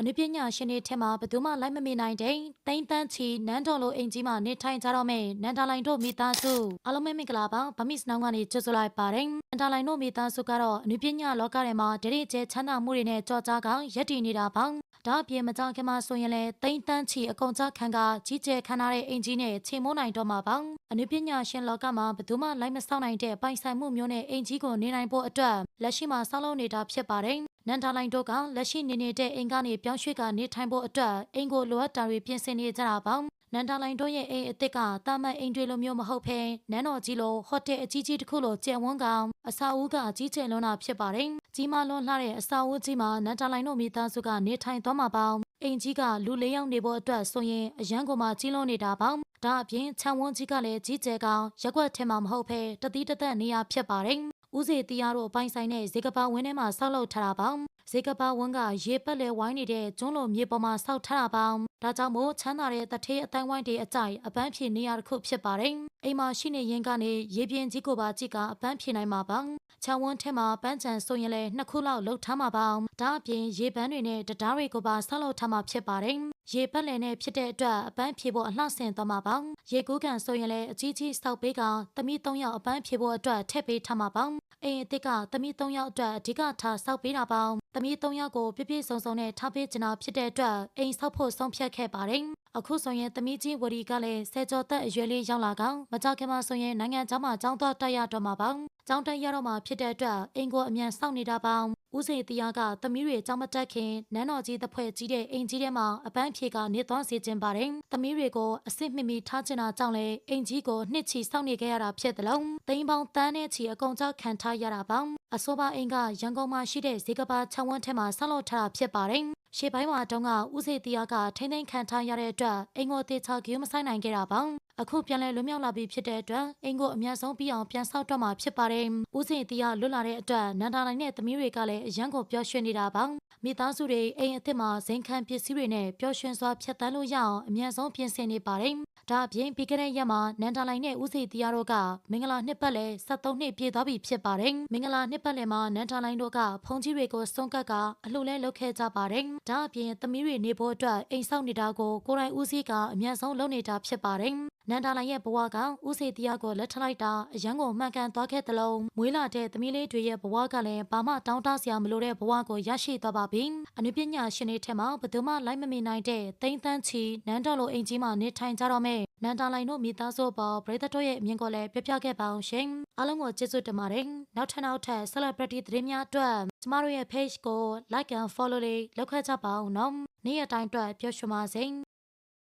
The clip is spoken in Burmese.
အနုပညာရှင်တွေထက်မှဘယ်သူမှလိုက်မမီနိုင်တဲ့တိမ့်တန်းချီနန်းတော်လိုအိမ်ကြီးမှာနေထိုင်ကြတော့မယ်နန္ဒာလိုင်တို့မိသားစုအားလုံးပဲမင်္ဂလာပါဗမစ်နောင်ကနေကြိုဆိုလိုက်ပါတယ်နန္ဒာလိုင်တို့မိသားစုကတော့အနုပညာလောကထဲမှာဒရိကျဲချမ်းသာမှုတွေနဲ့ကြော်ကြားကရက်တည်နေတာပါဒါအပြင်မကြခင်မှာဆိုရင်လည်းတိမ့်တန်းချီအကုန်ကြခံကကြီးကျယ်ခမ်းနားတဲ့အင်ဂျီနဲ့ချိန်မိုးနိုင်တော့မှာပါအနုပညာရှင်လောကမှာဘယ်သူမှလိုက်မဆောင်နိုင်တဲ့ပိုင်ဆိုင်မှုမျိုးနဲ့အင်ဂျီကိုနေနိုင်ဖို့အတွက်လက်ရှိမှာဆောက်လုပ်နေတာဖြစ်ပါတယ် နန်တာလိုင်တို့ကလက်ရှိနေနေတဲ့အိမ်ကနေပြောင်းရွှေ့ကနေထိုင်ဖို့အတွက်အိမ်ကိုလိုအပ်တာတွေပြင်ဆင်နေကြတာပါနန်တာလိုင်တို့ရဲ့အိမ်အစ်စ်ကတာမန်အိမ်တွေလိုမျိုးမဟုတ်ဘဲနန်းတော်ကြီးလိုဟိုတယ်အကြီးကြီးတစ်ခုလိုကျယ်ဝန်းကောင်အစာအုပ်ကအကြီးကျယ်လွန်းတာဖြစ်ပါတယ်ကြီးမားလွန်းလှတဲ့အစာအုပ်ကြီးမှာနန်တာလိုင်တို့မိသားစုကနေထိုင်သွားမှာပါအိမ်ကြီးကလူလေးယောက်နေဖို့အတွက်ဆိုရင်အရန်ကိုမှကြီးလွန်းနေတာပါဒါအပြင်ခြံဝန်းကြီးကလည်းကြီးကျယ်ကောင်ရက်ွက်ထဲမှာမဟုတ်ဘဲတတိတသက်နေရဖြစ်ပါတယ် ဦးစီတရားတို့အပိုင်းဆိုင်တဲ့ဇေကပါဝင်းထဲမှာဆောက်လုပ်ထားတာပါဇေကပါဝင်းကရေပက်လေဝိုင်းနေတဲ့ကျွန်းလိုမြေပေါ်မှာဆောက်ထားတာပါဒါကြောင့်မို့ချမ်းသာတဲ့တထေးအတိုင်းဝိုင်းတွေအကြိုက်အပန်းဖြေနေရတစ်ခုဖြစ်ပါတယ်အိမ်မှာရှိနေရင်ကနေရေပြင်ကြီးကိုပါကြည့်ကအပန်းဖြေနိုင်မှာပါချောင်းဝန်းထဲမှာပန်းချံဆိုရင်လည်းနှစ်ခုလောက်လှုပ်ထားမှာပါဒါအပြင်ရေပန်းတွေနဲ့တရားတွေကိုပါဆောက်လုပ်ထားမှာဖြစ်ပါတယ် ရေပက်လည်နဲ့ဖြစ်တဲ့အတွက်အပန်းဖြေဖို့အလှဆင်သွားမှာပါရေကူးကန်ဆိုရင်လည်းအကြီးကြီးစောက်ပေးကသမီး၃ယောက်အပန်းဖြေဖို့အတွက်ထည့်ပေးထားမှာပါအိမ်အစ်စ်ကသမီး၃ယောက်အတွက်အဓိကထားစောက်ပေးတာပါသမီး၃ယောက်ကိုပြည့်ပြည့်စုံစုံနဲ့ထားပေးချင်တာဖြစ်တဲ့အတွက်အိမ်ဆောက်ဖို့ဆုံးဖြတ်ခဲ့ပါတယ်အခုဆိုရင်သမီးကြီးဝရီကလည်းဆယ်ကျော်သက်အရွယ်လေးရောက်လာကောင်မကြခင်မှာဆိုရင်နိုင်ငံခြားမှာကျောင်းသွားတက်ရတော့မှာပါကျောင်းတက်ရတော့မှာဖြစ်တဲ့အတွက်အိမ်ကိုအမြန်စောင့်နေတာပါ ဦးစေတရားကသမီးတွေကြောင်းမတက်ခင်နန်းတော်ကြီးတစ်ဖွဲ့ကြီးတဲ့အိမ်ကြီးထဲမှာအပန်းဖြေကနေသွားစေခြင်းပါတယ်။သမီးတွေကိုအစ်စ်မိမိထားချင်တာကြောင့်လေအိမ်ကြီးကိုနှစ်ချီစောင့်နေခဲ့ရတာဖြစ်တယ်လို့တိမ်ပေါင်းတန်းနဲ့ချီအကုန်ကြောက်ခံထားရတာပါ။အဆိုပါအိမ်ကရန်ကုန်မှာရှိတဲ့ဇေကပါချောင်းဝန်းထဲမှာဆောက်လုပ်ထားတာဖြစ်ပါတယ်။ ရှေ့ပိုင်းမှာတုန်းကဦးစေတရားကထိမ့်သိမ်းခံထားရတဲ့အတွက်အိမ်ကိုတေချာဂိူးမဆိုင်နိုင်ခဲ့တာပါ။အခုပြန်လဲလွတ်မြောက်လာပြီဖြစ်တဲ့အတွက်အိမ်ကိုအများဆုံးပြီးအောင်ပြန်ဆောက်တော့မှာဖြစ်ပါတယ်။ဦးစင်တီကလွတ်လာတဲ့အတွက်နန္ဒာလိုင်းနဲ့သမီးတွေကလည်းအရန်ကိုပျော်ရွှင်နေတာပါ။မိသားစုတွေအိမ်အသစ်မှာဇိမ်ခံပစ္စည်းတွေနဲ့ပျော်ရွှင်စွာဖြတ်သန်းလို့ရအောင်အများဆုံးပြင်ဆင်နေပါတယ်။ ဒါအပြင်ပြီးခဲ့တဲ့ရက်မှာနန္ဒာလိုင်းနဲ့ဦးစီတီယာတို့ကမင်္ဂလာနှစ်ပတ်လည်73နှစ်ပြည့်သွားပြီဖြစ်ပါတယ်။မင်္ဂလာနှစ်ပတ်လည်မှာနန္ဒာလိုင်းတို့ကဖုန်ကြီးတွေကိုစွန့်ကပ်ကအလှူလဲလုပ်ခဲ့ကြပါတယ်။ဒါအပြင်သမီးတွေနေဖို့အတွက်အိမ်ဆောက်နေတာကိုကိုယ်တိုင်ဦးစီးကအများဆုံးလုပ်နေတာဖြစ်ပါတယ်။ နန္ဒာလိုင်ရဲ့ဘဝကဦးစေတရားကိုလက်ထလိုက်တာအရန်ကိုမှန်ကန်သွားခဲ့သလုံးမွေးလာတဲ့သမီးလေးတွေရဲ့ဘဝကလည်းဘာမှတောင်းတစရာမလိုတဲ့ဘဝကိုရရှိသွားပါပြီ။အနုပညာရှင်တွေထက်မှဘယ်သူမှလိုက်မမီနိုင်တဲ့တိမ့်တန်းချီနန်းတော်လိုအိမ်ကြီးမှာနေထိုင်ကြတော့မယ်။နန္ဒာလိုင်တို့မိသားစုပေါ်ပရိသတ်တို့ရဲ့အမြင်ကိုလည်းပြပြခဲ့ပါအောင်ရှင်။အားလုံးကိုကျေးဇူးတင်ပါတယ်။နောက်ထပ်နောက်ထပ် celebrity သတင်းများအတွက်ကျမတို့ရဲ့ page ကို like and follow လေးလုပ်ခဲ့ကြပါဦးနော်။နေ့ရက်တိုင်းအတွက်ပြောရွှင်ပါစေ။